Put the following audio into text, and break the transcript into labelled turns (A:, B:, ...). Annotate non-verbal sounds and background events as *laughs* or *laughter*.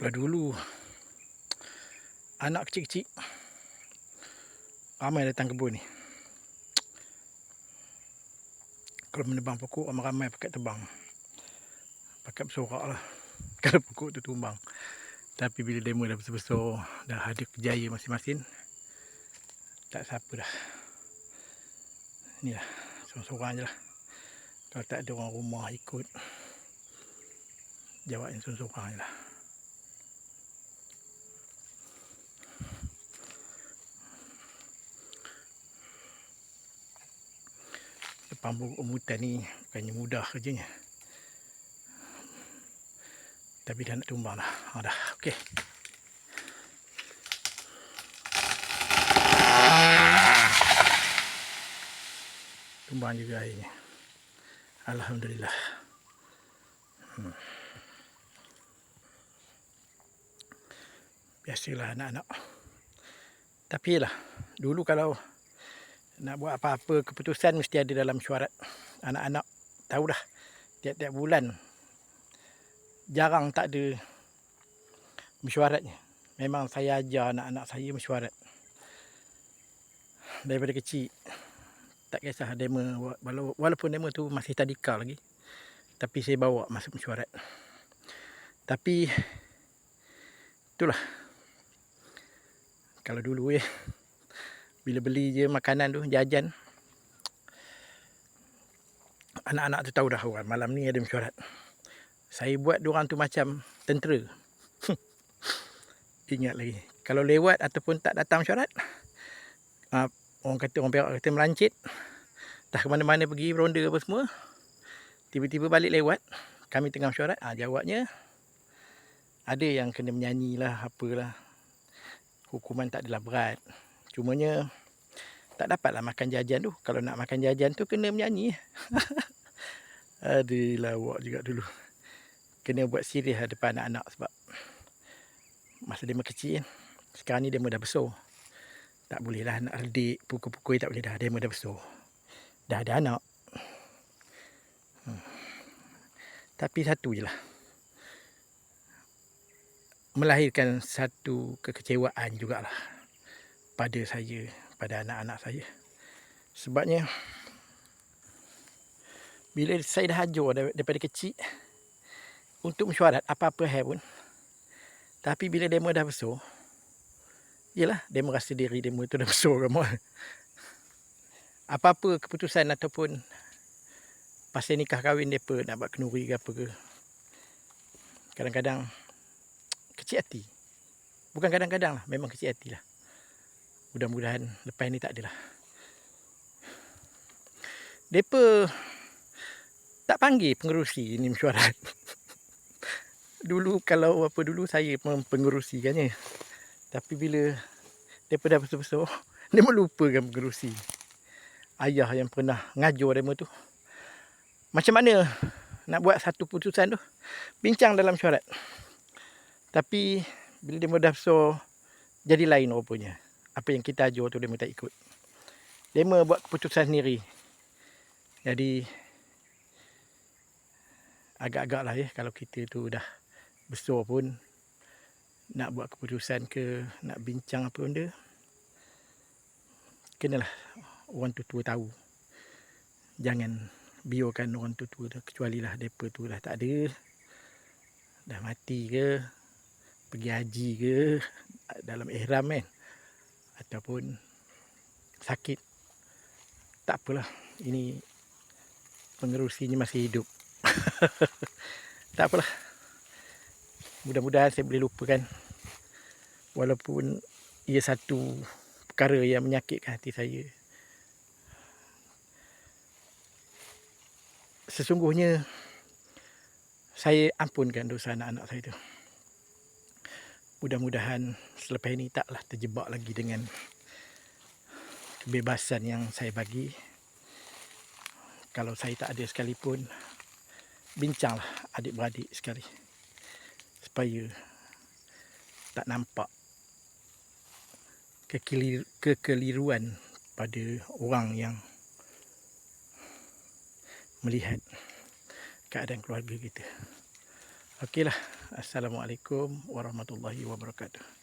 A: Kalau dulu anak kecil-kecil ramai datang kebun ni. Kalau menebang pokok ramai-ramai pakai tebang. Pakai bersorak lah. *laughs* Kalau pokok tu tumbang. Tapi bila demo dah besar-besar, dah ada kejaya masing-masing, tak siapa dah. Ni lah, seorang-seorang je lah. Kalau tak ada orang rumah ikut, jawab yang seorang-seorang je lah. Pokok rambutan ni bukannya mudah kerjanya. Tapi dah nak tumbang dah. Ha, dah. Okey. Tumbang juga airnya. Alhamdulillah. Hmm. Biasalah anak-anak. Tapi lah, dulu kalau nak buat apa-apa keputusan mesti ada dalam syuarat. Anak-anak tahu dah tiap-tiap bulan jarang tak ada mesyuaratnya. Memang saya ajar anak-anak saya mesyuarat. Daripada kecil. Tak kisah demo walaupun demo tu masih tadika lagi. Tapi saya bawa masuk mesyuarat. Tapi itulah. Kalau dulu ya bila beli je makanan tu jajan anak-anak tu tahu dah orang malam ni ada mesyuarat. Saya buat diorang tu macam tentera. *laughs* Ingat lagi. Kalau lewat ataupun tak datang mesyuarat, uh, orang kata orang Perak kata merancit. Dah ke mana-mana pergi ronda apa semua. Tiba-tiba balik lewat, kami tengah mesyuarat, ah jawabnya ada yang kena menyanyi lah apalah. Hukuman tak adalah berat. Cumanya tak dapatlah makan jajan tu. Kalau nak makan jajan tu kena menyanyi. *laughs* Aduh lawak juga dulu. Kena buat sirih lah depan anak-anak sebab masa dia kecil kan. Sekarang ni dia dah besar. Tak boleh lah nak redik pukul-pukul tak boleh dah. Dia dah besar. Dah ada anak. Hmm. Tapi satu je lah. Melahirkan satu kekecewaan jugalah. Pada saya. Pada anak-anak saya. Sebabnya. Bila saya dah ajar daripada kecil. Untuk mesyuarat apa-apa hal pun. Tapi bila demo dah besar. Yelah, demo rasa diri demo itu dah *laughs* besar kamu. Apa-apa keputusan ataupun pasal nikah kahwin depa nak buat kenuri ke apa ke. Kadang-kadang kecil hati. Bukan kadang-kadang lah, memang kecil hati lah. Mudah-mudahan lepas ni tak adalah. Depa tak panggil pengerusi ini mesyuarat. *laughs* dulu kalau apa dulu saya mempengerusikannya. Tapi bila depa dah besar-besar, *laughs* dia melupakan pengerusi. Ayah yang pernah ngajar demo tu. Macam mana nak buat satu putusan tu? Bincang dalam syarat. Tapi bila dia dah besar, jadi lain rupanya. Apa yang kita ajar tu dia tak ikut. Dia buat keputusan sendiri. Jadi agak-agak lah ya kalau kita tu dah besar pun nak buat keputusan ke nak bincang apa benda kenalah orang tua-tua tahu jangan biarkan orang tua-tua dah kecuali lah mereka tu dah tak ada dah mati ke pergi haji ke dalam ihram kan ataupun sakit. Tak apalah. Ini pengerusinya masih hidup. *laughs* Tak apalah. Mudah-mudahan saya boleh lupakan. Walaupun ia satu perkara yang menyakitkan hati saya. Sesungguhnya saya ampunkan dosa anak-anak saya itu mudah-mudahan selepas ini taklah terjebak lagi dengan kebebasan yang saya bagi kalau saya tak ada sekalipun bincanglah adik-beradik sekali supaya tak nampak kekelir, kekeliruan pada orang yang melihat keadaan keluarga kita. Okeylah, Assalamualaikum warahmatullahi wabarakatuh.